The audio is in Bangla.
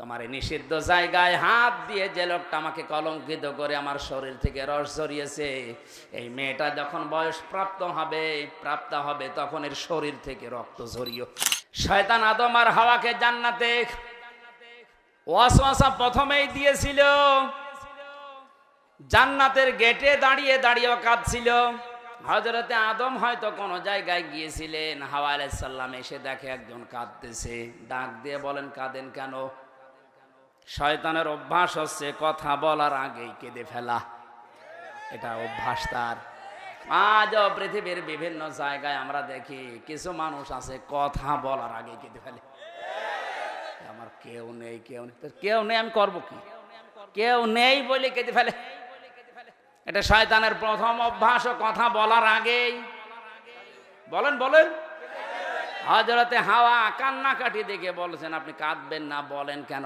তোমার নিষিদ্ধ জায়গায় হাত দিয়ে যে লোকটা আমাকে কলঙ্কিত করে আমার শরীর থেকে রস ঝরিয়েছে, এই মেয়েটা যখন বয়স প্রাপ্ত হবে প্রাপ্ত হবে তখন এর শরীর থেকে রক্ত ঝরিও শয়তান আদম আর হাওয়াকে জান্নাতে ওয়াসওয়াসা প্রথমেই দিয়েছিল। জান্নাতের গেটে দাঁড়িয়ে দাঁড়িয়ে কাঁদছিল। হজরতে আদম হয়তো কোনো জায়গায় গিয়েছিলেন, হাওয়া আলাইসাল্লাম এসে দেখে একজন কাঁদতেছে। ডাক দিয়ে বলেন, কাঁদেন কেন? শয়তানের অভ্যাস হচ্ছে কথা বলার আগেই কেঁদে ফেলা। এটা অভ্যাস তার। আজও পৃথিবীর বিভিন্ন জায়গায় আমরা দেখি কিছু মানুষ আছে কথা বলার আগে কেঁদে ফেলে। আমার কেউ নেই কেউ নেই। কেউ নেই, আমি করব কি? কেউ নেই বলে কেঁদে ফেলে। এটা শয়তানের প্রথম অভ্যাস ও কথা বলার আগেই। বলেন বলেন। হজরতে হাওয়া কান্নাকাটি দেখে বলছেন, আপনি কাঁদবেন না, বলেন কেন?